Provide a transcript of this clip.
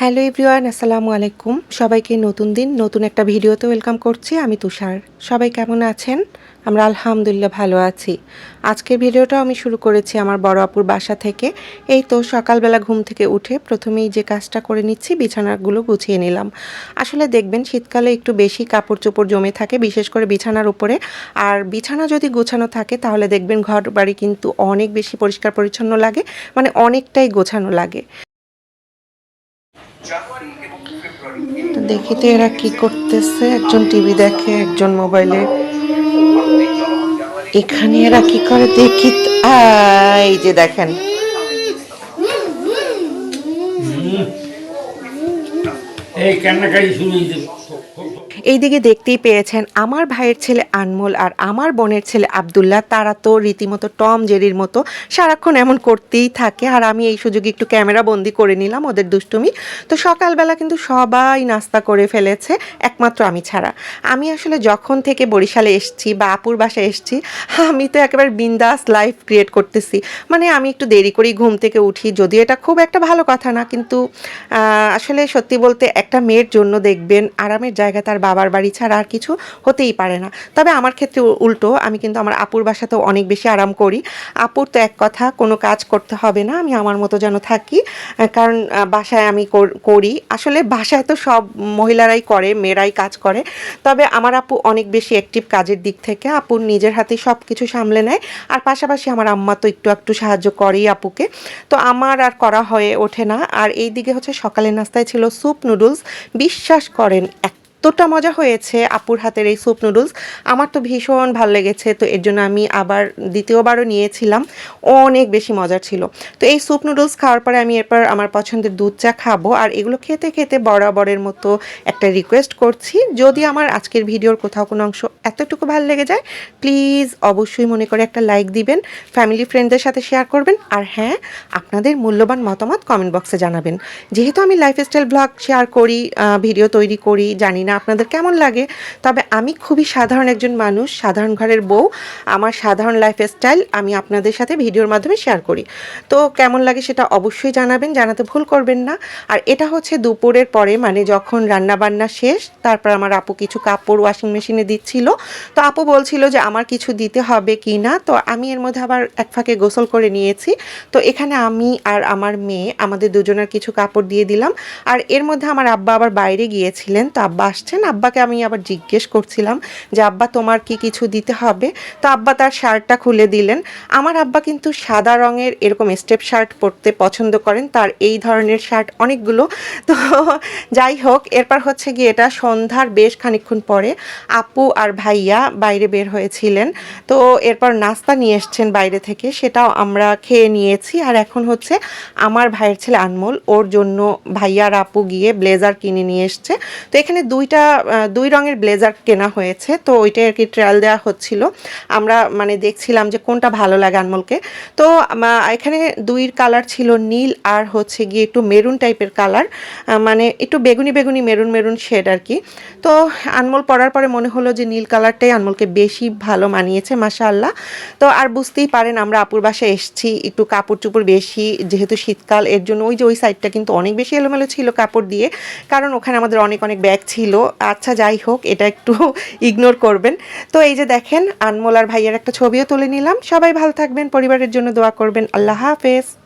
Hello everyone, আসসালামু আলাইকুম। সবাইকে নতুন দিন, নতুন একটা ভিডিওতে ওয়েলকাম করছি। আমি তুষার। সবাই কেমন আছেন? আমরা আলহামদুলিল্লাহ ভালো আছি। আজকের ভিডিওটা আমি শুরু করেছি আমার বড় আপুর বাসা থেকে। এই তো সকালবেলা ঘুম থেকে উঠে প্রথমেই যে কাজটা করে নিচ্ছি, বিছানাগুলো গুছিয়ে নিলাম। আসলে দেখবেন শীতকালে একটু বেশি কাপড় চোপড় জমে থাকে, বিশেষ করে বিছানার উপরে। আর বিছানা যদি গোছানো থাকে, তাহলে দেখবেন ঘর বাড়ি কিন্তু অনেক বেশি পরিষ্কার পরিচ্ছন্ন লাগে মানে অনেকটাই গোছানো লাগে। তো দেখি তো এরা কি করতেছে। একজন টিভি দেখে, একজন মোবাইলে। এখানে এরা কি করে? দেখি এই যে দেখেন। এই কান্নাকারি শুনিয়ে হয়েছে এইদিকে দেখতেই পেয়েছেন আমার ভাইয়ের ছেলে আনমোল আর আমার বোনের ছেলে আবদুল্লাহ। তারা তো রীতিমতো টম জেরির মতো। সারাক্ষণ এমন করতেই থাকে। আর আমি এই সুযোগে একটু ক্যামেরা বন্দি করে নিলাম ওদের দুষ্টুমি। তো সকালবেলা কিন্তু সবাই নাস্তা করে ফেলেছে, একমাত্র আমি ছাড়া। আমি আসলে যখন থেকে বরিশালে এসছি বা আপুর বাসায় এসছি, আমি তো একেবারে বিন্দাস লাইফ ক্রিয়েট করতেছি। মানে আমি একটু দেরি করেই ঘুম থেকে উঠি, যদিও এটা খুব একটা ভালো কথা না, কিন্তু আসলে সত্যি বলতে একটা মেয়ের জন্য দেখবেন আরামের জায়গা তার বাবার বাড়ি ছাড়া আর কিছু হতেই পারে না। তবে আমার ক্ষেত্রে উল্টো, আমি কিন্তু আমার আপুর বাসাতেও অনেক বেশি আরাম করি। আপুর তো এক কথা, কোনো কাজ করতে হবে না, আমি আমার মতো যেন থাকি। কারণ বাসায় আমি কর- আসলে বাসায় তো সব মহিলারাই করে, মেয়েরাই কাজ করে। তবে আমার আপু অনেক বেশি অ্যাক্টিভ কাজের দিক থেকে। আপুর নিজের হাতে সব কিছু সামলে নেয়। আর পাশাপাশি আমার আম্মা তো একটু একটু সাহায্য করেই আপুকে। তো আমার আর করা হয়ে ওঠে না। আর এই দিকে হচ্ছে সকালের নাস্তায় ছিল স্যুপ নুডলস বিশ্বাস করেন এতটা মজা হয়েছে আপুর হাতের এই স্যুপ নুডলস। আমার তো ভীষণ ভালো লেগেছে, তো এর জন্য আমি আবার দ্বিতীয়বারও নিয়েছিলাম। অনেক বেশি মজার ছিল। তো এই স্যুপ নুডলস খাওয়ার পরে আমি এরপর আমার পছন্দের দুধ চা খাব। আর এগুলো খেতে খেতে বরাবরের মতো একটা রিকোয়েস্ট করছি। যদি আমার আজকের ভিডিওর কোথাও কোনো অংশ এতটুকু ভালো লেগে যায় প্লিজ অবশ্যই মনে করে একটা লাইক দিবেন ফ্যামিলি ফ্রেন্ডদের সাথে শেয়ার করবেন। আর হ্যাঁ আপনাদের মূল্যবান মতামত কমেন্ট বক্সে জানাবেন। যেহেতু আমি লাইফস্টাইল ব্লগ শেয়ার করি ভিডিও তৈরি করি, জানি না আপনাদের কেমন লাগে? তবে আমি খুবই সাধারণ একজন মানুষ, সাধারণ ঘরের বউ। আমার সাধারণ লাইফ স্টাইল আমি আপনাদের সাথে ভিডিওর মাধ্যমে শেয়ার করি। তো কেমন লাগে সেটা অবশ্যই জানাবেন, জানাতে ভুল করবেন না। আর এটা হচ্ছে দুপুরের পরে মানে যখন রান্না বান্না শেষ, তারপর আমার আপু কিছু কাপড় ওয়াশিং মেশিনে দিচ্ছিল। তো আপু বলছিল যে আমার কিছু দিতে হবে কি না, তো আমি এর মধ্যে আবার এক ফাঁকে গোসল করে নিয়েছি। তো এখানে আমি আর আমার মেয়ে, আমাদের দুজনের কিছু কাপড় দিয়ে দিলাম। আর এর মধ্যে আমার আব্বা আবার বাইরে গিয়েছিলেন, তো আব্বা আসছেন। আব্বাকে আমি আবার জিজ্ঞেস করছিলাম যে, আব্বা, তোমার কি কিছু দিতে হবে? তো আব্বা তার শার্টটা খুলে দিলেন। আমার আব্বা কিন্তু সাদা রঙের এরকম স্টেপ শার্ট পরতে পছন্দ করেন। তার এই ধরনের শার্ট অনেকগুলো। তো যাই হোক, এরপর হচ্ছে গিয়ে এটা সন্ধ্যার বেশ খানিকক্ষণ পরে আপু আর ভাইয়া বাইরে বের হয়েছিলেন। তো এরপর নাস্তা নিয়ে এসছেন বাইরে থেকে। সেটাও আমরা খেয়ে নিয়েছি। আর এখন হচ্ছে আমার ভাইয়ের ছেলে আনমোল। ওর জন্য ভাইয়া আর আপু গিয়ে ব্লেজার কিনে নিয়ে এসছে। তো এখানে দুইটা দুই রঙের ব্লেজার কেনা হয়েছে, তো ওইটাই আর কি ট্রায়াল দেওয়া হচ্ছিল। আমরা মানে দেখছিলাম যে কোনটা ভালো লাগে আনমোলকে। তো এখানে দুইর কালার ছিল নীল আর হচ্ছে গিয়ে একটু মেরুন টাইপের কালার মানে একটু বেগুনি বেগুনি মেরুন মেরুন শেড আর কি। তো আনমোল পরার পরে মনে হলো যে নীল কালারটাই আনমোলকে বেশি ভালো মানিয়েছে, মাশাআল্লাহ। তো আর বুঝতেই পারেন আমরা আপুর বাসায় এসছি, একটু কাপড় চুপড় বেশি, যেহেতু শীতকাল, এর জন্য ওই যে ওই সাইডটা কিন্তু অনেক বেশি এলোমেলো ছিল কাপড় দিয়ে, কারণ ওখানে আমাদের অনেক অনেক ব্যাগ ছিল। আচ্ছা যাই হোক, এটা একটু ইগনোর করবেন। তো এই যে দেখেন আনমোলার ভাইয়ের একটা ছবিও তুলে নিলাম। সবাই ভালো থাকবেন, পরিবারের জন্য দোয়া করবেন। আল্লাহ হাফেজ।